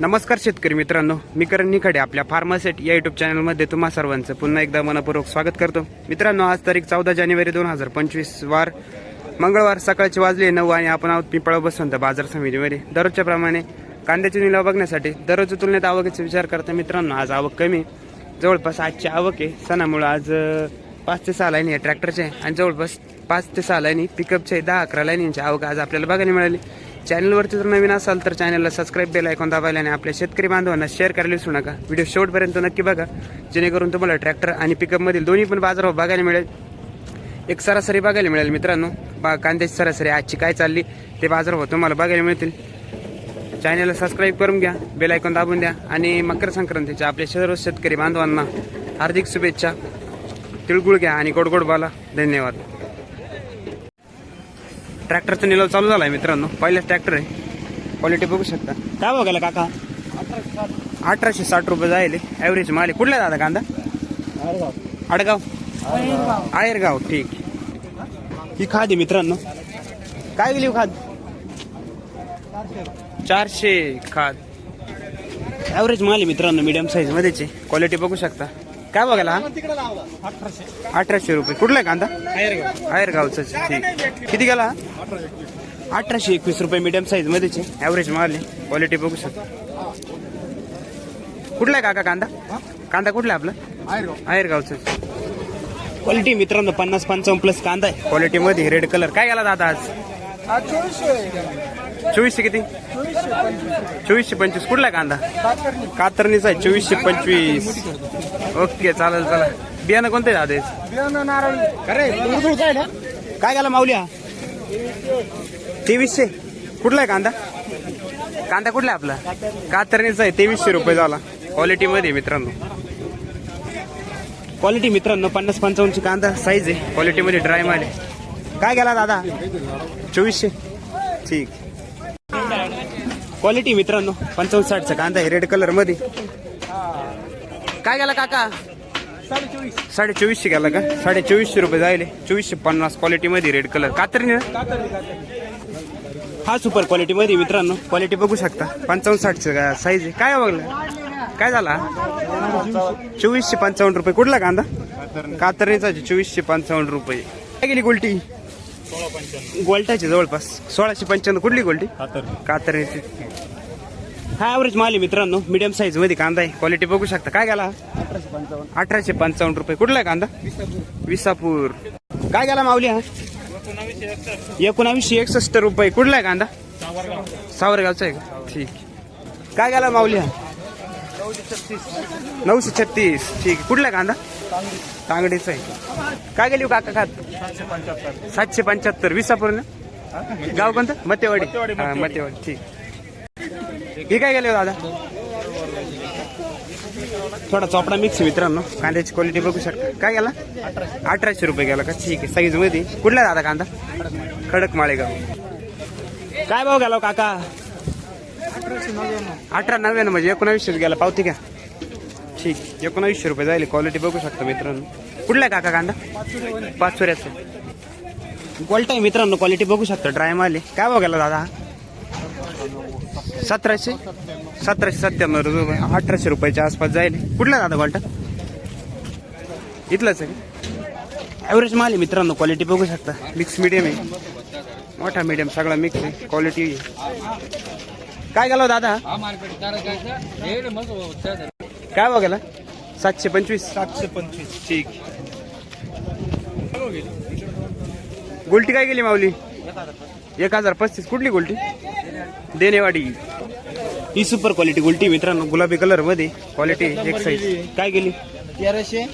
नमस्कार शेतकरी मित्रांनो मी करण निखडे आपल्या फार्मासेट या युट्यूब चॅनलमध्ये तुम्हा सर्वांचं पुन्हा एकदा मनपूर्वक स्वागत करतो. मित्रांनो आज तारीख चौदा जानेवारी दोन हजार पंचवीस वार मंगळवार सकाळचे वाजले नऊ आणि आपण आहोत पिंपळा बसवंत बाजार समितीमध्ये. दररोजच्या प्रमाणे कांद्याचे निलाव बघण्यासाठी दररोजच्या तुलनेत आवकीचा विचार करता मित्रांनो आज आवक कमी जवळपास आजची आवक आहे. सणामुळं आज पाच ते सहा लाईनी आहे ट्रॅक्टरचे आणि जवळपास पाच ते सहा लाईनी पिकअपचे दहा अकरा लाईनींची आवक आज आपल्याला बघायला मिळाली. चॅनलवरती जर नवीन असाल तर चॅनलला सबस्क्राईब बेल ऐकून दाबायला आणि आपल्या शेतकरी बांधवांना शेअर करायला विसरू नका. व्हिडिओ शेवटपर्यंत नक्की बघा. जेणेकरून तुम्हाला ट्रॅक्टर आणि पिकअपमधील दोन्ही पण बाजारभाव बघायला मिळेल. एक सरासरी बघायला मिळेल मित्रांनो. बा कांद्याची सरासरी आजची काय चालली ते बाजारभाव तुम्हाला बघायला मिळतील. चॅनलला सबस्क्राईब करून घ्या बेल ऐकून दाबून द्या आणि मकर संक्रांतीच्या आपल्या सर्व शेतकरी बांधवांना हार्दिक शुभेच्छा. तिळगुळ घ्या आणि गोड गोड बोला. धन्यवाद. ट्रॅक्टरचा निलाव चालू झाला आहे मित्रांनो. पहिलाच ट्रॅक्टर आहे. क्वालिटी बघू शकता. काय बघायला काका? अठराशे साठ रुपये जायले. ॲव्हरेज माल आहे. कुठला दादा कांदा? आडगाव. आयरगाव. ठीक. ही खाद आहे मित्रांनो. काय गेली हो खाद? चारशे खाद. ॲव्हरेज माल आहे मित्रांनो मीडियम साईज मध्येच. आहे क्वालिटी बघू शकता. काय बघायला? अठराशे रुपये. कुठला आहे कांदा? आयरगावचा ठीक किती गेला? अठराशे एकवीस रुपये मिडियम साईज मध्येच ॲव्हरेज माल क्वालिटी बघू शकता. कुठला आहे काका कांदा? कांदा कुठला आहे आपला? आयरगावचा क्वालिटी मित्रांनो पन्नास पंचावन्न प्लस कांदा आहे. क्वालिटी मध्ये रेड कलर काय गेला दादा आज? चोवीसशे किती? चोवीसशे पंचवीस. कुठला आहे कांदा? कातरणीचा आहे चोवीसशे पंचवीस. ओके चालेल चला बियाणं कोणतं दादा काय गेला माऊल्या? तेवीसशे. कुठला आहे कांदा? कांदा कुठला आहे आपला? कातरणीचा आहे तेवीसशे रुपये झाला. क्वालिटी मध्ये आहे मित्रांनो. क्वालिटी मित्रांनो पन्नास पंचावन्नची कांदा साईज आहे. क्वालिटीमध्ये ड्राय माल आहे. काय गेला दादा? चोवीसशे. ठीक. क्वालिटी मित्रांनो पंचावन्न साठचा कांदा आहे रेड कलरमध्ये. काय गेला काका? साडे चोवीसशे गेला का? साडे चोवीसशे रुपये जायले. चोवीसशे पन्नास क्वालिटी मध्ये रेड कलर कातरी हा सुपर क्वालिटी मध्ये मित्रांनो. क्वालिटी बघू शकता. पंचावन्न साठचं साईज आहे? काय बघलं काय झाला? चोवीसशे पंचावन्न रुपये. कुठला कांदा? कातरणीचा चोवीसशे पंचावन्न रुपये. काय गेली गोल्टी गोल्टाची जवळपास. सोळाशे पंच्याण्णव कुठली गोल्टी? कातरणीची हा ॲव्हरेज माल आहे मित्रांनो. मीडियम साईजमध्ये कांदा आहे. क्वालिटी बघू शकता. काय गेला? अठराशे पंचावन्न रुपये. कुठला आहे कांदा? विसापूर. काय गेला माऊली हा? एकोणावीसशे एकसष्ट रुपये. कुठला आहे कांदा? सावरगावचा आहे का? ठीक. काय गेला माऊली हा? नऊशे छत्तीस. ठीक. कुठला आहे कांदा? तांगडीचा आहे काय गेली हो काका खात? सातशे पंच्याहत्तर. विसापूर ना गाव कोणतं? मतेवाडी. हा, मतेवाडी. ठीक. हे काय गेले हो दादा? थोडा चोपडा मिक्स मित्रांनो. कांद्याची क्वालिटी बघू शकता. काय गेला? अठराशे रुपये गेला का? ठीक आहे. साईजमध्ये. कुठला दादा कांदा? खडक माळेगाव. काय भाव गेला हो काका? अठरा नव्याण्णव. म्हणजे एकोणावीसशे गेला. पावती का ठीक एकोणावीसशे रुपये जाईल क्वालिटी बघू शकता मित्रांनो. कुठला काका कांदा? पाच चोऱ्याचं क्वालिटी आहे मित्रांनो क्वालिटी बघू शकता. ड्राय माल आहे. काय बघायला दादा? सतराशे? सतराशे सत्त्याण्णव रुपये अठराशे रुपयाच्या आसपास जाईल कुठला दादा क्वालिटा इथलाच आहे ॲव्हरेज माल आहे मित्रांनो क्वालिटी बघू शकता. मिक्स मिडियम आहे. मोठा मिडियम सगळा मिक्स आहे. क्वालिटी काय गेलो हो दादा? काय बघायला सातशे पंचवीस. सातशे पंचवीस. ठीक. गुलटी काय गेली माऊली? एक हजार पस्तीस. कुठली गुलटी? देनेवाडी ही सुपर क्वालिटी गुलटी मित्रांनो. गुलाबी कलरमध्ये. क्वालिटी एक साईज काय गेली? तेराशे.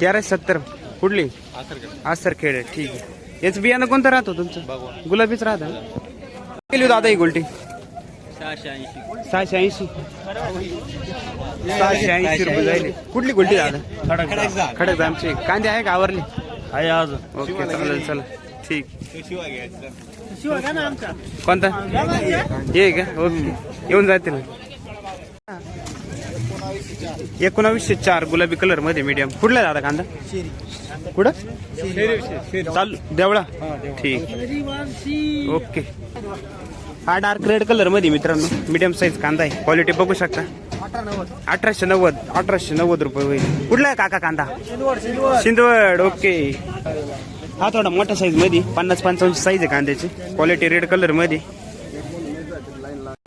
तेराशे सत्तर. कुठली? आसर खेळ ठीक आहे. याचं बियाणं कोणतं राहतो तुमचं? गुलाबीच राहतं. गेली दादा ही गुलटी? सहाशे ऐंशी. सहाशे ऐंशी. रुपये जाईल. कुठली गुलटी दादा खडक आमचे. कांदे आहे का आवरले? आहे आज ओके चालेल चला ठीक. कोणता? ये का? ओके. येऊन जातील. एकोणावीसशे चार गुलाबी कलरमध्ये मीडियम कुठला दादा कांदा? कुठं? चालू. देवळा. ठीक. ओके. हा डार्क रेड कलरमध्ये मित्रांनो मीडियम साईज कांदा आहे. क्वालिटी बघू शकता. अठराशे नव्वद. अठराशे नव्वद रुपये होईल. कुठला आहे काका कांदा? शिंदवड ओके. हा थोडा मोठ्या साईजमध्ये. पन्नास पंचावन्न साईज आहे कांद्याची. क्वालिटी रेड कलरमध्ये.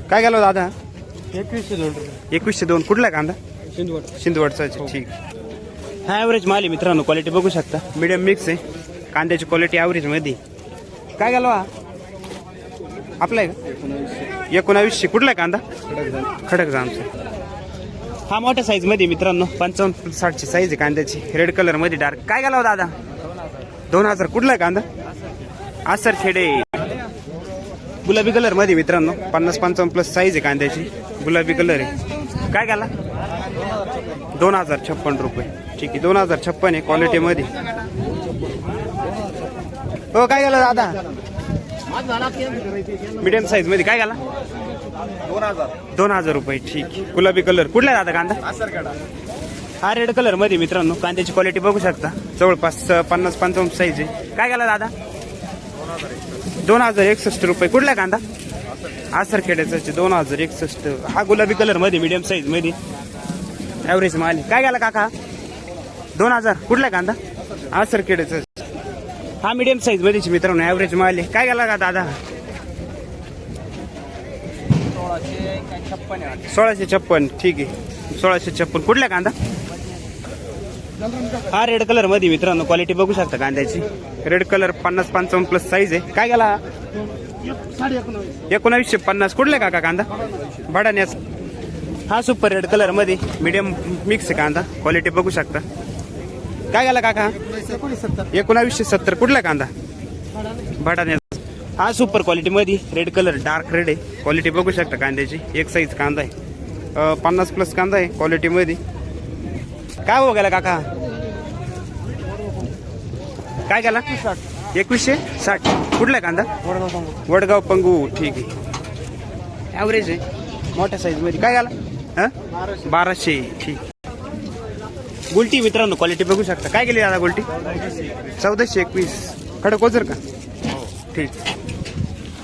काय गेलो दादा? एकवीसशे दोन. एकवीसशे दोन कुठला आहे कांदा? शिंदवड. शिंदवडचा ठीक. हा. ॲव्हरेज माल आहे मित्रांनो. क्वालिटी बघू शकता. मीडियम मिक्स आहे. कांद्याची क्वालिटी ॲव्हरेजमध्ये. काय गेलो हा आपला आहे का? एकोणावीसशे. कुठला आहे कांदा? खडक जामचा हा मोठ्या साईजमध्ये मित्रांनो. पंचावन्न साठची साईज आहे कांद्याची. रेड कलरमध्ये डार्क काय गेला हो दादा? दोन हजार. कुठला आहे कांदा? आसर खेडे. गुलाबी कलरमध्ये मित्रांनो. पन्नास पंचावन्न प्लस साईज आहे कांद्याची. गुलाबी कलर आहे. काय गेला? दोन हजार छप्पन रुपये. ठीक आहे. दोन हजार छप्पन आहे क्वालिटी मध्ये. हो काय गेला दादा? मीडियम साईजमध्ये. काय गेला? दोन हजार. दोन हजार रुपये ठीक. गुलाबी कलर. कुठला आहे दादा कांदा? आसरकडा हा रेड कलरमध्ये मित्रांनो. कांद्याची क्वालिटी बघू शकता. जवळपास पन्नास पंचावन्न साईज आहे. काय गेला दादा? दोन हजार एकसष्ट. रुपये. कुठला कांदा? आसर खेड्याचा दोन हजार एकसष्ट. हा गुलाबी कलरमध्ये मिडियम साईजमध्ये. ॲव्हरेज माल. काय गेला काका? दोन हजार. कुठला कांदा? आसर खेड्याचा हा मिडियम साईज मध्येच मित्रांनो. ॲव्हरेज माल काय गेला का दादा? सोळाशे छप्पन ठीक आहे. सोळाशे छप्पन. कुठला कांदा? हा रेड कलरमध्ये मित्रांनो. क्वालिटी बघू शकता कांद्याची. रेड कलर पन्नास पंचावन्न प्लस साईज आहे. काय गेला? एकोणावीसशे पन्नास. कुठला काका कांदा? भाडाण्यास हा सुपर रेड कलरमध्ये मिडियम मिक्स आहे कांदा. क्वालिटी बघू शकता. काय गेला काका? एकोणावीसशे सत्तर. कुठला कांदा? भाडाण्यास हा सुपर क्वालिटी मध्ये. रेड कलर डार्क रेड आहे. क्वालिटी बघू शकता कांद्याची. एक साईज कांदा आहे. पन्नास प्लस कांदा आहे क्वालिटी मध्ये. काय हो गेला काका? काय गेला? एकवीसशे साठ. कुठला आहे कांदा? वडगाव पंगू. ठीक आहे. ॲव्हरेज आहे. मोठ्या साईजमध्ये. काय गेला? हा? बाराशे. ठीक. गुलटी मित्रांनो क्वालिटी बघू शकता. काय गेली दादा गुलटी? चौदाशे एकवीस. खडक ओझर का? ठीक.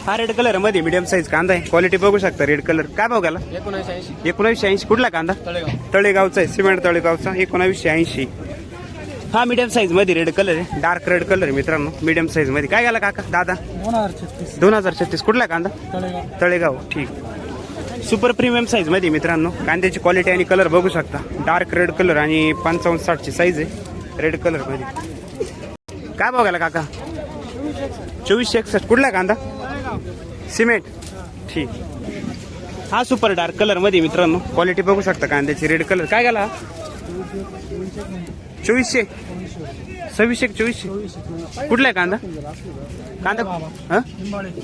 हा रेड कलरमध्ये मिडियम साईज कांदा आहे. क्वालिटी बघू शकता रेड कलर काय भाव गेला? एकोणीसशे ऐंशी एकोणावीसशे ऐंशी. कुठला कांदा? तळेगाव. तळेगावचा आहे. सिमेंट तळेगावचा. एकोणावीसशे ऐंशी. हा मीडियम साईजमध्ये रेड कलर आहे. डार्क रेड कलर आहे मित्रांनो. मीडियम साईजमध्ये. काय गेला काका? दादा? दोन हजार छत्तीस. दोन हजार छत्तीस. कुठला कांदा? तळेगाव. तळेगाव. ठीक. सुपर प्रीमियम साईजमध्ये मित्रांनो. कांद्याची क्वालिटी आणि कलर बघू शकता. डार्क रेड कलर आणि पंचावन्न साठची साईज आहे. रेड कलरमध्ये. काय बघायला काका? चोवीसशे एकसष्ट. कुठला कांदा? सिमेंट. ठीक. हा सुपर डार्क कलरमध्ये मित्रांनो. क्वालिटी बघू शकता कांद्याची रेड कलर काय गेला चोवीसशे. सव्वीसशे चोवीसशे? कुठला आहे कांदा? कांदा हा?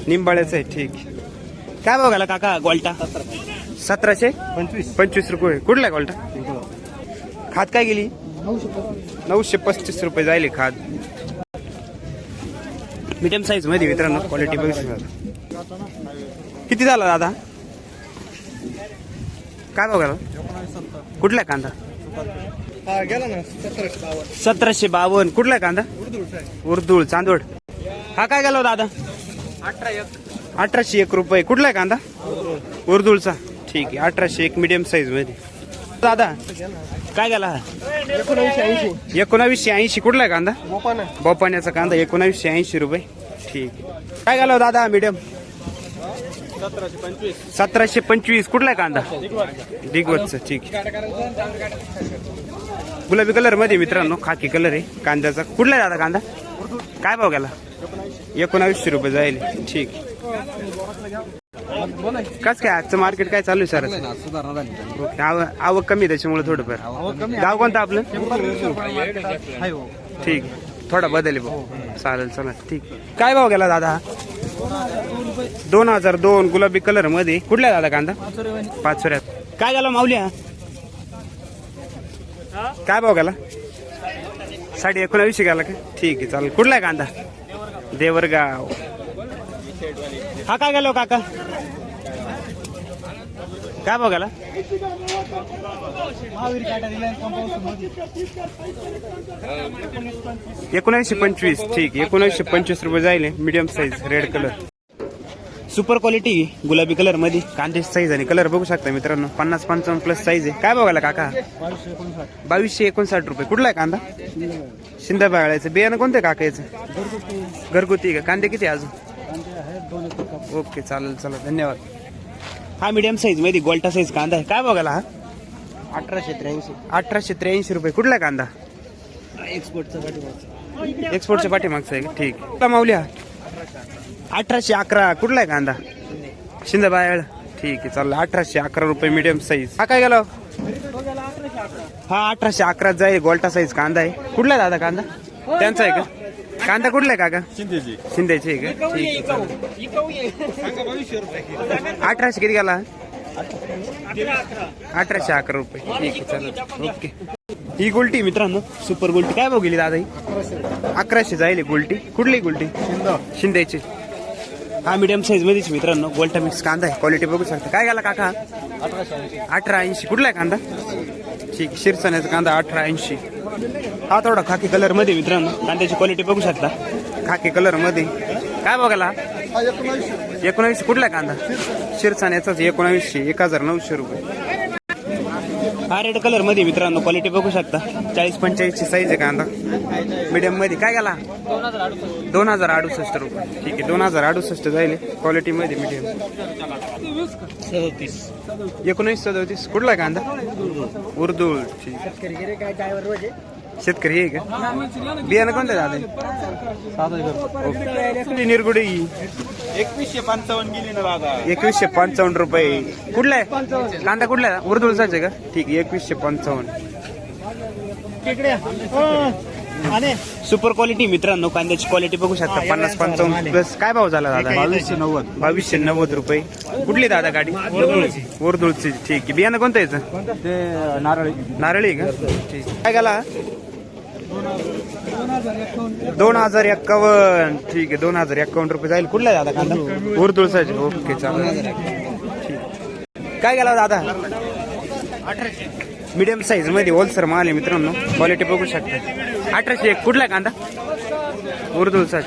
निंबाळ्याचा आहे. ठीक. काय बघायला काका गोल्टा? सतराशे? पंचवीस. पंचवीस रुपये. कुठला आहे गोल्टा? खात काय गेली? नऊशे पस्तीस रुपये जायले खात. मीडियम साईजमध्ये मित्रांनो क्वालिटी बघू शकता. किती झाला दादा? काय बघायला कुठला कांदा? गेला ना सतराशे बावन्न. कुठला आहे कांदा? उर्दूळ चांदोड हा काय गेला हो दादा? अठराशे एक रुपये. कुठला आहे कांदा? उर्दूळचा. ठीक आहे अठराशे एक मीडियम साईजमध्ये. दादा काय गेला एकोणीसशे ऐंशी. एकोणावीसशे ऐंशी कुठला आहे कांदा? मोपाना बोपाण्याचा कांदा एकोणावीसशे ऐंशी रुपये. ठीक. काय गेला हो दादा मीडियम सतराशे पंचवीस. सतराशे पंचवीस कुठला आहे कांदा? दिग्वतचं ठीक. गुलाबी कलरमध्ये मित्रांनो खाकी कलर आहे कांद्याचा. कुठला आहे दादा कांदा? काय भाव गेला? एकोणावीसशे रुपये जाईल. ठीक कस काय आजचं मार्केट काय चालू आहे सर? सुधारणा झाली ओके आव- आवक कमी आहे त्याच्यामुळे थोडंफार. गाव कोणतं आपलं? ठीक. थोडा बदल आहे भाऊ. चालेल चला. ठीक. काय भाव गेला दादा? दोन हजार दोन गुलाबी कलरमध्ये. कुठला आहे दादा कांदा? पाच सोऱ्यात काय झालं माऊली हा? काय भाव गेला? साडे एकोणावीसशे गेला का? ठीक आहे चालेल. कुठला आहे कांदा? देवरगाव. हा काय गेलो हो काका? काय मध्ये. एकोणऐंशी पंचवीस ठीक. एकोणऐंशी पंचवीस रुपये जाईल medium size red colour super quality गुलाबी कलरमध्ये. कांदे साईज आणि कलर बघू शकता मित्रांनो. पन्नास पंचावन्न प्लस साईज आहे. काय बघायला काका? बावीसशे एकोणसाठ. रुपये. कुठला आहे कांदा? शिंदा बाळायचं बियाणं कोणतं काका याचं घरगुती. का? कांदे किती अजून? ओके चालेल चला धन्यवाद. हा मीडियम साईजमध्ये गोल्टा साईज कांदा आहे. काय बघायला हा? अठराशे त्र्याऐंशी. अठराशे त्र्याऐंशी रुपये. कुठला आहे कांदा एक्सपोर्टचा पाठीमागचा. एक्सपोर्टच्या पाठीमागचा आहे? ठीक. कुठला माऊल्या अठराशे अकरा. कुठला आहे कांदा? शिंदा बायळ ठीक आहे चालेल. अठराशे अकरा रुपये मीडियम साईज हा काय गेला? हा अठराशे अकरा जाईल गोल्टा साईज कांदा आहे. कुठला आहे दादा कांदा? त्यांचा आहे का? कांदा कुठला आहे काका? शिंदेची. शिंद्याचे आहे का? ठीक आहे. चालेल. अठराशे किती गेला? अठराशे अकरा रुपये. ठीक आहे चालेल ओके. ही गोल्टी मित्रांनो सुपर गोल्टी. काय बघितली दादा ही अकराशे जाईल ही गोल्टी. कुठली गोल्टी? शिंद्याची हा मीडियम साईज मध्येच मित्रांनो. गोल्टा मिक्स कांदा आहे. क्वालिटी बघू शकता. काय गेला काका? अठरा ऐंशी. कुठला आहे कांदा? ठीक शिरसाण्याचा कांदा अठरा ऐंशी. हा थोडा खाकी कलरमध्ये मित्रांनो. कांद्याची क्वालिटी बघू शकता. खाकी कलरमध्ये. काय बघायला एकोणावीसशे कुठला कांदा? शिरसाण्याचाच एकोणावीसशे. एक हजार नऊशे रुपये. हा रेड कलरमध्ये मित्रांनो क्वालिटी बघू शकता. चाळीस पंचेचाळीसची साईज आहे कांदा. मीडियममध्ये. काय गेला? दोन हजार अडुसष्ट रुपये. ठीक आहे दोन हजार अडुसष्ट जाईल क्वालिटी मध्ये मीडियम एकोणीस सदोतीस. कुठला आहे कांदा? उर्दूळ ठीक. शेतकरी आहे का? बियाणं कोणतं दादा सात हजार ओके निरगुडी. एकवीसशे पंचावन्न गेली ना दादा एकवीसशे पंचावन्न रुपये. कुठला आहे? कांदा कुठला आहे? उर्दूळचाच आहे का? ठीक आहे एकवीसशे पंचावन्न. सुपर क्वालिटी मित्रांनो कांद्याची क्वालिटी बघू शकता. पन्नास पंचावन्न प्लस काय भाव झाला दादा? बावीसशे नव्वद. बावीसशे नव्वद रुपये. कुठली दादा गाडी? उर्दूळची ठीक आहे. बियाणं कोणतं याचं? ते नारळी. नारळी आहे का? ठीक काय गेला दोन हजार एक्कावन्न ठीक आहे दोन हजार एक्कावन्न रुपये जाईल. कुठला आहे दादा कांदा? उर्दुळचाच ओके चालेल. ठीक काय गेला दादा? मीडियम साईजमध्ये होलसर माल आहे मित्रांनो. क्वालिटी बघू शकता. अठराशे एक. कुठला आहे कांदा? उर्दुळचाच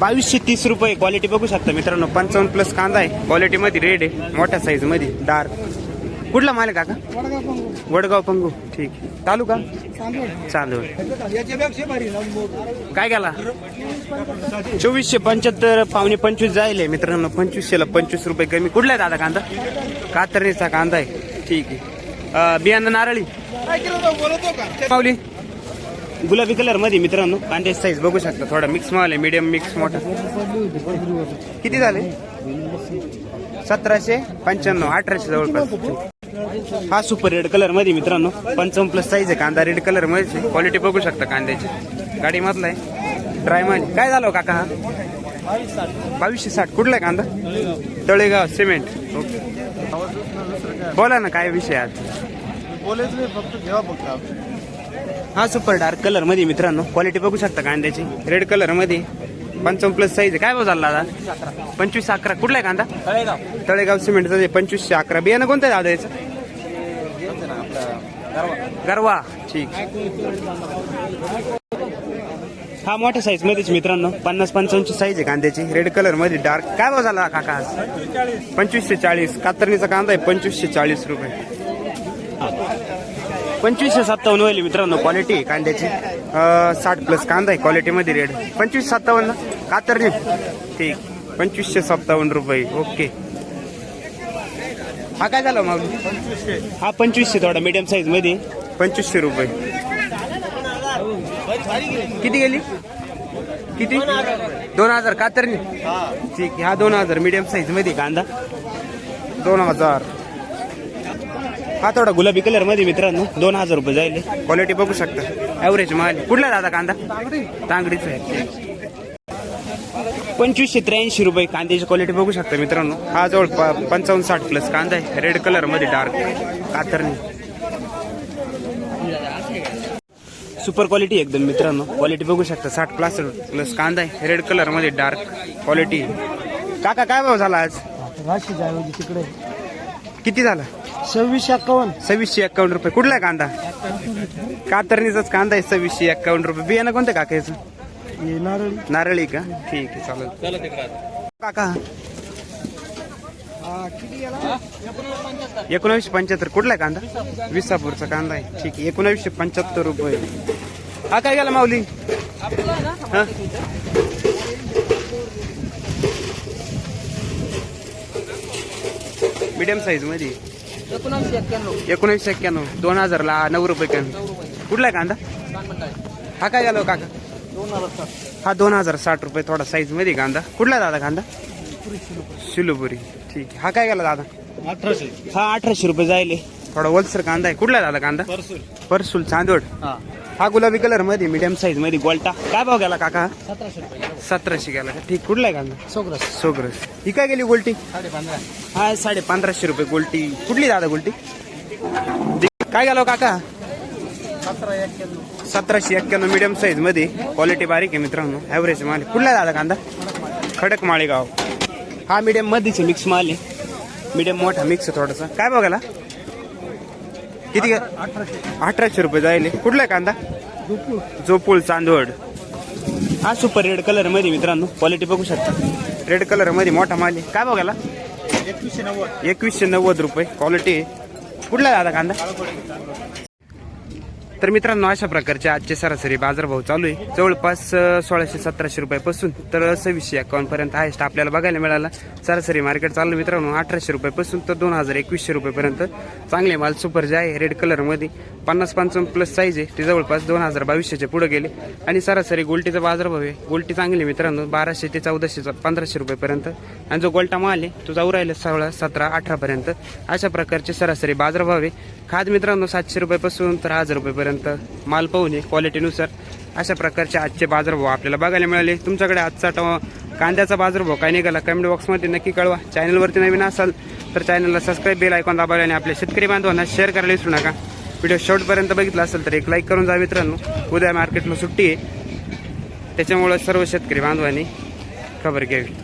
बावीसशे तीस रुपये क्वालिटी बघू शकता मित्रांनो. पंचावन्न प्लस कांदा आहे. क्वालिटी मध्ये रेड आहे. मोठ्या साईजमध्ये. डार्क कुठला माल आहे काका? वडगाव पंगू. ठीक. तालुका? चालू काय गेला चोवीसशे पंच्याहत्तर पावणे पंचवीस जाईल मित्रांनो पंचवीसशेला पंचवीस रुपये कमी. कुठला आहे दादा कांदा? कातरणीचा कांदा आहे. ठीक आहे. बियाणं नारळी. पावली गुलाबी कलरमध्ये मित्रांनो कांद्याची साईज बघू शकता. थोडा मिक्स माल आहे मीडियम मिक्स मोठा. किती झाले? सतराशे पंच्याण्णव अठराशे जवळपास. हा सुपर रेड कलरमध्ये मित्रांनो. पंचावन्न प्लस साईज आहे. कांदा रेड कलरमध्ये क्वालिटी बघू शकता कांद्याची. गाडी मधला आहे. ड्राय माल काय झालं हो काका हा? बावीसशे साठ. कुठला आहे कांदा? तळेगाव सिमेंट ओके बोला ना काय विषय आज? बोलायचं नाही, फक्त घेवा फक्त हा सुपर डार्क कलरमध्ये मित्रांनो. क्वालिटी बघू शकता कांद्याची. रेड कलरमध्ये. पंचावन्न प्लस साईज आहे. काय भाव झाला दादा पंचवीस अकरा. कुठला आहे कांदा? तळेगाव. तळेगाव सिमेंटचा पंचवीसशे अकरा. बियाणं कोणतं दादा याचं? गरवा. ठीक. हा मोठ्या साईज मध्येच मित्रांनो. पन्नास पंचावन्नची साईज आहे कांद्याची. रेड कलरमध्ये डार्क काय भाव झाला काका आज? पंचवीसशे चाळीस. कातरणीचा कांदा आहे पंचवीसशे चाळीस रुपये. पंचवीसशे सत्तावन्न होईल मित्रांनो क्वालिटी आहे कांद्याची. साठ प्लस कांदा आहे क्वालिटीमध्ये रेड पंचवीस सत्तावन्न. कातरणी. ठीक. पंचवीसशे सत्तावन्न रुपये. ओके. हा काय झाला मग? हा पंचवीसशे थोडा मीडियम साईजमध्ये. पंचवीसशे रुपये. किती गेली? किती? दोन हजार कातरणी ठीक आहे हा दोन हजार मीडियम साईजमध्ये. कांदा? दोन हजार. हा थोडा गुलाबी कलरमध्ये मित्रांनो दोन हजार रुपये जाईल क्वालिटी बघू शकता. ॲव्हरेज माल. कुठला दादा कांदा? तांगडीचा आहे. पंचवीसशे त्र्याऐंशी रुपये कांद्याची क्वालिटी बघू शकता मित्रांनो. हा जवळ प- पंचावन्न साठ प्लस कांदा आहे. रेड कलरमध्ये डार्क कातरणी. सुपर क्वालिटी एकदम मित्रांनो. क्वालिटी बघू शकता. साठ प्लस प्लस कांदा आहे. रेड कलरमध्ये डार्क क्वालिटी काका काय भाव झाला आज? तिकडे. किती झाला? सव्वीसशे एक्कावन्न. सव्वीसशे एक्कावन्न रुपये. कुठला आहे कांदा? कातरणीचाच कांदा आहे. सव्वीसशे एक्कावन्न रुपये. बियाणं कोणतं काकायचं नारळी. नारळी का? ठीक आहे चालेल. काका. एकोणावीसशे पंच्याहत्तर. कुठला आहे कांदा? विसापूरचा कांदा आहे. ठीक आहे एकोणावीसशे पंच्याहत्तर रुपये. हा काय गेला माऊली? हा. मीडियम साईजमध्ये. एकोणीसशे एक्क्याण्णव. दोन हजारला नऊ रुपये कॅन कुठला आहे कांदा? हा काय गेलो काका? दोन हजार सात हा दोन हजार साठ रुपये थोडा साईजमध्ये कांदा. कुठला दादा कांदा? शिलुपुरी ठीक हा काय गेला दादा? अठराशे. हा अठराशे रुपये जायले. थोडा वलसर कांदा आहे. कुठला दादा कांदा? परसूल. परसूल चांदोड हा. हा गुलाबी कलरमध्ये मीडियम साईजमध्ये गोल्टा. काय भाव गेला काका? सतराशे गेला ठीक. कुठला आहे कांदा? सोग्रस. सोग्रस. ही काय गेली गोल्टी? हा साडे पंधराशे रुपये गोल्टी. कुठली दादा गोल्टी? काय गेलो काका? सतरा एक्क्याण्णव सतराशे एक्क्याण्णव मीडियम साईजमध्ये क्वालिटी बारीक आहे मित्रांनो. ॲव्हरेज माल. कुठला दादा कांदा? खडक माळेगाव. हा मीडियम मध्येच मिक्स माल आहे. मीडियम मोठा मिक्स आहे थोडासा. काय बघायला किती अठराशे रुपये जायले कुठला आहे कांदा? जोपूल चांदवड. हा सुपर रेड कलरमध्ये मित्रांनो क्वालिटी बघू शकता. रेड कलरमध्ये मोठा माल आहे. काय बघायला एकवीसशे नव्वद. एकवीसशे नव्वद रुपये. क्वालिटी आहे. कुठला दादा कांदा? तर मित्रांनो अशा प्रकारचे आजचे सरासरी बाजारभाव चालू आहे. जवळपास सोळाशे सतराशे रुपयापासून तर सव्वीसशे अकाउंट पर्यंत हायस्ट आपल्याला बघायला मिळाला. सरासरी मार्केट चालू मित्रांनो अठराशे रुपयापासून तर दोन हजार एकवीसशे रुपयेपर्यंत. चांगले माल सुपर जे आहे रेड कलरमध्ये पन्नास पंचावन्न प्लस साईज आहे ते जवळपास दोन हजार बावीसशेच्या पुढे गेले. आणि सरासरी गोल्टीचा बाजारभाव आहे. गोल्टी चांगली मित्रांनो बाराशे ते चौदाशेचा पंधराशे रुपयेपर्यंत. आणि जो गोल्टा माल आहे तो जाऊ राहिला सोळा सतरा अठरापर्यंत अशा प्रकारचे सरासरी बाजारभाव आहे. खाद मित्रांनो सातशे रुपयापासून तर हजार रुपयेपर्यंत. माल पाहून क्वालिटीनुसार अशा प्रकारचे आजचे बाजारभाव आपल्याला बघायला मिळाले. तुमच्याकडे आजचा टो- कांद्याचा बाजारभाव काय निघाला? कमेंट बॉक्समध्ये नक्की कळवा. चॅनलवरती नवीन असाल तर चॅनलला सबस्क्राईब बेल ऐकून दाबायला आणि आपल्या शेतकरी बांधवांना शेअर करायला विसरू नका. व्हिडिओ शेवटपर्यंत बघितला असेल तर एक लाईक करून जा मित्रांनो. उद्या मार्केटला सुट्टी आहे. त्याच्यामुळे सर्व शेतकरी बांधवांनी खबर घ्यावी.